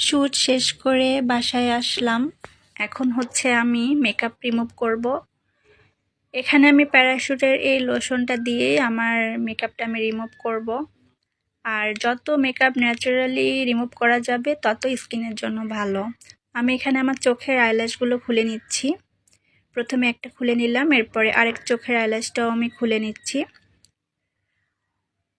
Shoot শেষ করে বাসায় আসলাম। এখন হচ্ছে আমি মেকআপ রিমুভ করব। এখানে আমি প্যারাশুটের এই লোশনটা দিয়েই আমার মেকআপটা আমি রিমুভ করব। আর যত মেকআপ ন্যাচারালি রিমুভ করা যাবে, তত স্কিনের জন্য ভালো। আমি এখানে আমার চোখের আইল্যাশগুলো খুলে নিচ্ছি। প্রথমে একটা খুলে নিলাম, এরপরে আরেক চোখের আইল্যাশটাও আমি খুলে নিচ্ছি।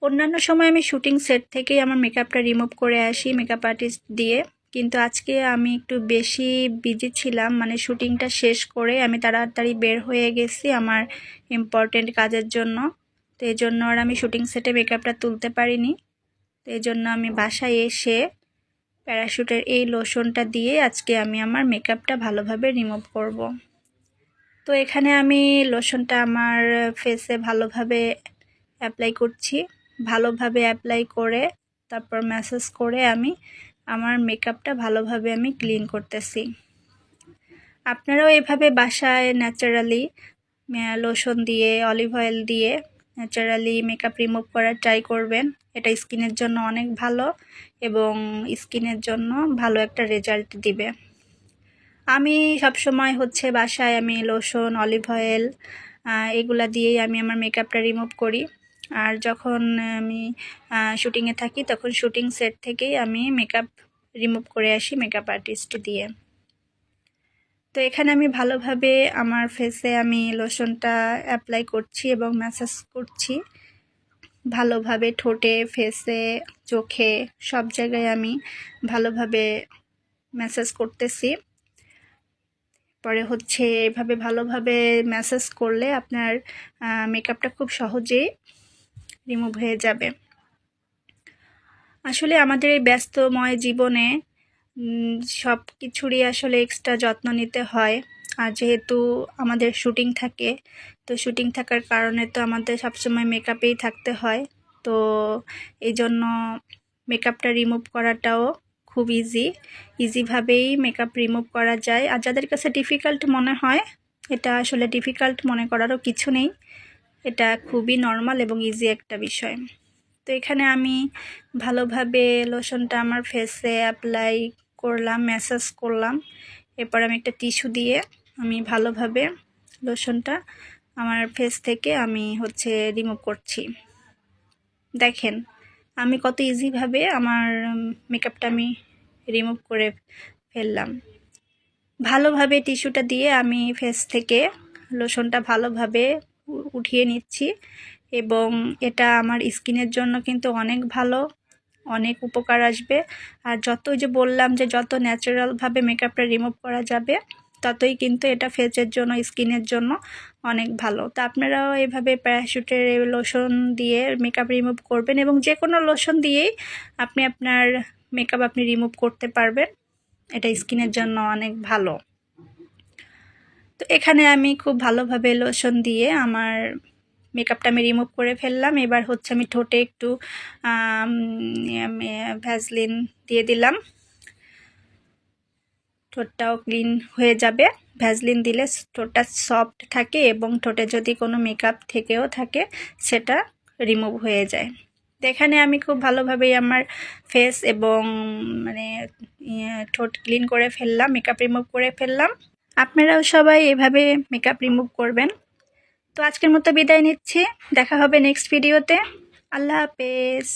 অন্যান্য সময় আমি শুটিং সেট থেকেই আমার মেকআপটা রিমুভ করে আসি মেকআপ আর্টিস্ট দিয়ে। কিন্তু আজকে আমি একটু বেশি বিজি ছিলাম মানে শুটিংটা শেষ করে আমি তাড়াতাড়ি বের হয়ে গেছি আমার ইম্পর্টেন্ট কাজের জন্য। তো এই জন্য আর আমি শুটিং সেটে মেকআপটা তুলতে পারিনি। তো এই জন্য আমি বাসায় এসে প্যারাশুটের এই লোশনটা দিয়ে আজকে আমি আমার মেকআপটা ভালোভাবে রিমুভ করব। তো এখানে আমি লোশনটা আমার ফেসে ভালোভাবে অ্যাপ্লাই করছি। ভালোভাবে অ্যাপ্লাই করে, তারপর ম্যাসেজ করে আমি আমার মেকআপটা ভালোভাবে আমি ক্লিন করতেছি। আপনারাও এভাবে বাসায় ন্যাচারালি লোশন দিয়ে অলিভ অয়েল দিয়ে ন্যাচারালি মেকআপ রিমুভ করার ট্রাই করবেন। এটা স্কিনের জন্য অনেক ভালো এবং স্কিনের জন্য ভালো একটা রেজাল্ট দিবে। আমি সবসময় হচ্ছে বাসায় আমি লোশন অলিভ অয়েল এগুলা দিয়েই আমি আমার মেকআপটা রিমুভ করি। আর যখন আমি শুটিংয়ে থাকি, তখন শুটিং সেট থেকেই আমি মেকআপ রিমুভ করে আসি মেকআপ আর্টিস্ট দিয়ে। তো এখানে আমি ভালোভাবে আমার ফেসে আমি লোশনটা অ্যাপ্লাই করছি এবং ম্যাসাজ করছি। ভালোভাবে ঠোঁটে ফেসে চোখে সব জায়গায় আমি ভালোভাবে ম্যাসাজ করতেছি। পরে হচ্ছে এভাবে ভালোভাবে ম্যাসাজ করলে আপনার মেকআপটা খুব সহজেই রিমুভ হয়ে যাবে। আসলে আমাদের এই ব্যস্তময় জীবনে সব কিছুরই আসলে এক্সট্রা যত্ন নিতে হয়। আর যেহেতু আমাদের শুটিং থাকে, তো শুটিং থাকার কারণে তো আমাদের সবসময় মেকআপেই থাকতে হয়। তো এই জন্য মেকআপটা রিমুভ করাটাও খুব ইজি ইজিভাবেই মেকআপ রিমুভ করা যায়। আর যাদের কাছে ডিফিকাল্ট মনে হয়, এটা আসলে ডিফিকাল্ট মনে করারও কিছু নেই। এটা খুবই নর্মাল এবং ইজি একটা বিষয়। তো এখানে আমি ভালোভাবে লোশনটা আমার ফেসে অ্যাপ্লাই করলাম ম্যাসাজ করলাম। এরপর আমি একটা টিস্যু দিয়ে আমি ভালোভাবে লোশনটা আমার ফেস থেকে আমি হচ্ছে রিমুভ করছি। দেখেন, আমি কত ইজিভাবে আমার মেকআপটা আমি রিমুভ করে ফেললাম। ভালোভাবে টিস্যুটা দিয়ে আমি ফেস থেকে লোশনটা ভালোভাবে উঠিয়ে নিচ্ছি এবং এটা আমার স্কিনের জন্য কিন্তু অনেক ভালো, অনেক উপকার আসবে। আর যত যে বললাম যে যত ন্যাচারালভাবে মেকআপটা রিমুভ করা যাবে, ততই কিন্তু এটা ফেসের জন্য, স্কিনের জন্য অনেক ভালো। তো আপনারাও এভাবে প্যারাশুটের লোশন দিয়ে মেকআপ রিমুভ করবেন এবং যে কোনো লোশন দিয়েই আপনি আপনার মেকআপ আপনি রিমুভ করতে পারবেন। এটা স্কিনের জন্য অনেক ভালো। এখানে আমি খুব ভালোভাবে লোশন দিয়ে আমার মেকআপটা আমি রিমুভ করে ফেললাম। এবার হচ্ছে আমি ঠোঁটে একটু ভ্যাসলিন দিয়ে দিলাম। ঠোঁটটাও ক্লিন হয়ে যাবে। ভ্যাসলিন দিলে ঠোঁটটা সফট থাকে এবং ঠোঁটে যদি কোনো মেকআপ থেকেও থাকে, সেটা রিমুভ হয়ে যায়। এখানে আমি খুব ভালোভাবেই আমার ফেস এবং মানে ঠোঁট ক্লিন করে ফেললাম মেকআপ রিমুভ করে ফেললাম। আপনারাও সবাই এভাবে মেকআপ রিমুভ করবেন। তো আজকের মতো বিদায় নিচ্ছি। দেখা হবে নেক্সট ভিডিওতে আল্লাহ হাফেজ।